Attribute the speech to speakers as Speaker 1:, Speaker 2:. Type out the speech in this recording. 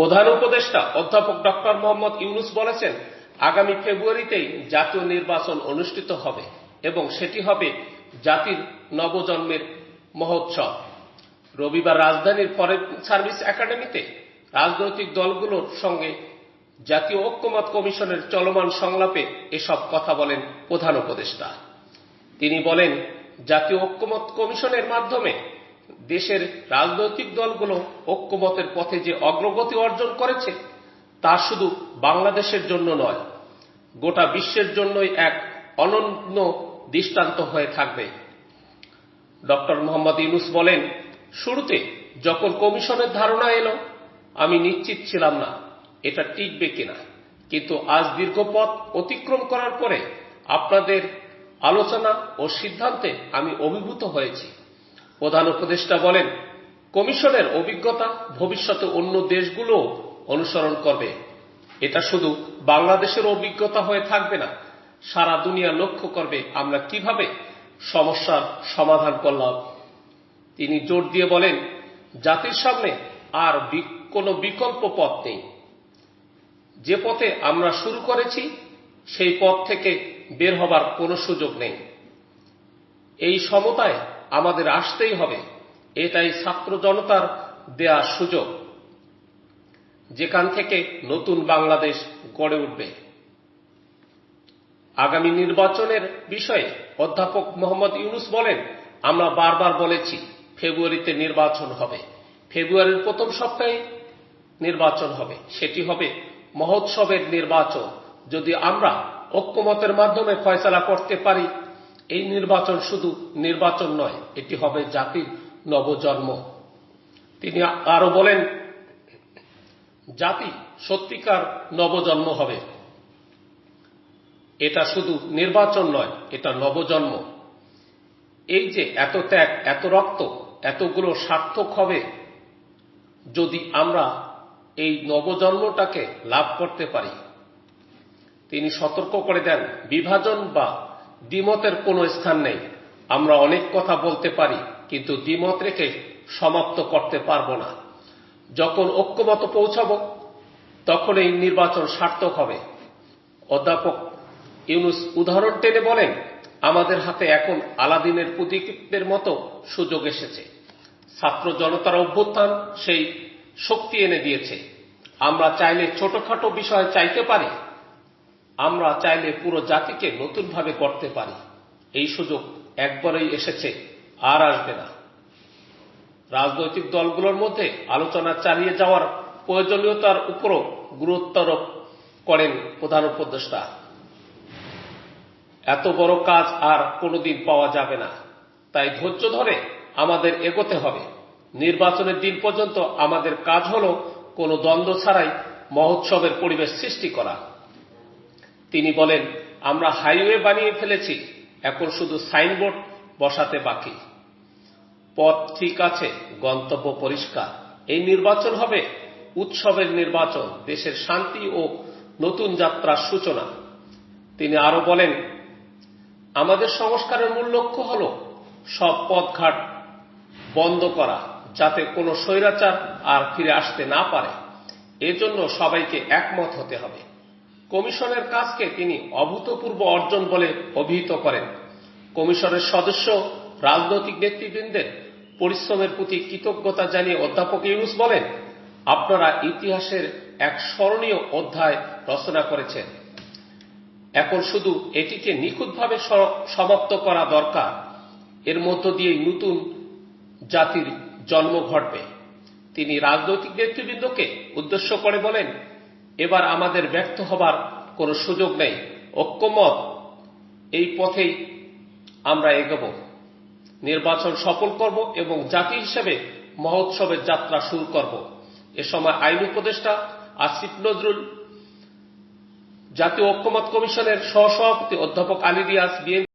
Speaker 1: প্রধান উপদেষ্টা অধ্যাপক ডক্টর মোহাম্মদ ইউনুস বলেছেন, আগামী ফেব্রুয়ারিতেই জাতীয় নির্বাচন অনুষ্ঠিত হবে এবং সেটি হবে জাতির নবজন্মের মহোৎসব। রবিবার রাজধানীর ফরেন সার্ভিস একাডেমিতে রাজনৈতিক দলগুলোর সঙ্গে জাতীয় ঐক্যমত কমিশনের চলমান সংলাপে এসব কথা বলেন প্রধান উপদেষ্টা। তিনি বলেন, জাতীয় ঐক্যমত কমিশনের মাধ্যমে দেশের রাজনৈতিক দলগুলো ঐক্যমতের পথে যে অগ্রগতি অর্জন করেছে, তা শুধু বাংলাদেশের জন্য নয়, গোটা বিশ্বের জন্যই এক অনন্য দৃষ্টান্ত হয়ে থাকবে। ডক্টর মোহাম্মদ ইউনুস বলেন, শুরুতে যখন কমিশনের ধারণা এলো, আমি নিশ্চিত ছিলাম না এটা টিকবে কিনা। কিন্তু আজ দীর্ঘ পথ অতিক্রম করার পরে আপনাদের আলোচনা ও সিদ্ধান্তে আমি অভিভূত হয়েছি। প্রধান উপদেষ্টা বলেন, কমিশনের অভিজ্ঞতা ভবিষ্যতে অন্য দেশগুলো অনুসরণ করবে। এটা শুধু বাংলাদেশের অভিজ্ঞতা হয়ে থাকবে না, সারা দুনিয়া লক্ষ্য করবে আমরা কীভাবে সমস্যার সমাধান করলাম। তিনি জোর দিয়ে বলেন, জাতির সামনে আর কোনো বিকল্প পথ নেই। যে পথে আমরা শুরু করেছি, সেই পথ থেকে বের হবার কোনো সুযোগ নেই। এই সমতায় আমাদের আসতেই হবে। এটাই ছাত্র জনতার দেয়া সুযোগ। যেখান থেকে নতুন বাংলাদেশ গড়ে উঠবে। আগামী নির্বাচনের বিষয়ে অধ্যাপক মোহাম্মদ ইউনুস বলেন, আমরা বারবার বলেছি, ফেব্রুয়ারিতে নির্বাচন হবে। ফেব্রুয়ারির প্রথম সপ্তাহে নির্বাচন হবে। সেটি হবে মহোৎসবের নির্বাচন। যদি আমরা ঐক্যমতের মাধ্যমে ফয়সলা করতে পারি এই নির্বাচন শুধু নির্বাচন নয়, এটি হবে জাতির নবজন্ম। তিনি আরও বলেন, জাতি সত্যিকার নবজন্ম হবে। এটা শুধু নির্বাচন নয়, এটা নবজন্ম। এই যে এত ত্যাগ, এত রক্ত, এতগুলো সার্থক হবে, যদি আমরা এই নবজন্মটাকে লাভ করতে পারি। তিনি সতর্ক করে দেন, বিভাজন বা দ্বিমতের কোনো স্থান নেই। আমরা অনেক কথা বলতে পারি, কিন্তু দ্বিমত রেখে সমাপ্ত করতে পারব না। যখন ঐক্যমত পৌঁছাবো, তখন এই নির্বাচন সার্থক হবে। অধ্যাপক ইউনুস উদাহরণ টেনে বলেন, আমাদের হাতে এখন আলাদিনের প্রতীকের মতো সুযোগ এসেছে। ছাত্র জনতার অভ্যুত্থান সেই শক্তি এনে দিয়েছে। আমরা চাইলে ছোটখাটো বিষয় চাইতে পারি আমরা চাইলে পুরো জাতিকে নতুনভাবে করতে পারি। এই সুযোগ একবারই এসেছে, আর আসবে না। রাজনৈতিক দলগুলোর মধ্যে আলোচনা চালিয়ে যাওয়ার প্রয়োজনীয়তার উপরও গুরুত্বারোপ করেন প্রধান উপদেষ্টা। এত বড় কাজ আর কোনোদিন পাওয়া যাবে না। তাই ধৈর্য ধরে আমাদের এগোতে হবে। নির্বাচনের দিন পর্যন্ত আমাদের কাজ হল কোনো দ্বন্দ্ব ছাড়াই মহোৎসবের পরিবেশ সৃষ্টি করা। তিনি বলেন, আমরা হাইওয়ে বানিয়ে ফেলেছি, এখন শুধু সাইনবোর্ড বসাতে বাকি। পথ ঠিক আছে, গন্তব্য পরিষ্কার। এই নির্বাচন হবে উৎসবের নির্বাচন, দেশের শান্তি ও নতুন যাত্রার সূচনা। তিনি আরও বলেন, আমাদের সংস্কারের মূল লক্ষ্য হল সব পথঘাট বন্ধ করা, যাতে কোনো স্বৈরাচার আর ফিরে আসতে না পারে। এজন্য সবাইকে একমত হতে হবে। কমিশনের কাজকে তিনি অভূতপূর্ব অর্জন বলে অভিহিত করেন। কমিশনের সদস্য, রাজনৈতিক নেতৃবৃন্দের পরিশ্রমের প্রতি কৃতজ্ঞতা জানিয়ে অধ্যাপক ইউনুস বলেন, আপনারা ইতিহাসের এক স্মরণীয় অধ্যায় রচনা করেছেন। এখন শুধু এটিকে নিখুঁতভাবে সমাপ্ত করা দরকার। এর মধ্য দিয়ে নতুন জাতির জন্ম ঘটবে। তিনি রাজনৈতিক নেতৃবৃন্দকে উদ্দেশ্য করে বলেন এবার আমাদের ব্যর্থ হবার কোনো সুযোগ নেই। ঐক্যমত এই পথেই আমরা এগোব। নির্বাচন সফল করব এবং জাতি হিসেবে মহোৎসবের যাত্রা শুরু করব। এ সময় আইন উপদেষ্টা আসিফ নজরুল, জাতীয় ঐক্যমত কমিশনের সহসভাপতি অধ্যাপক আলী রিয়াজ, বিএনপি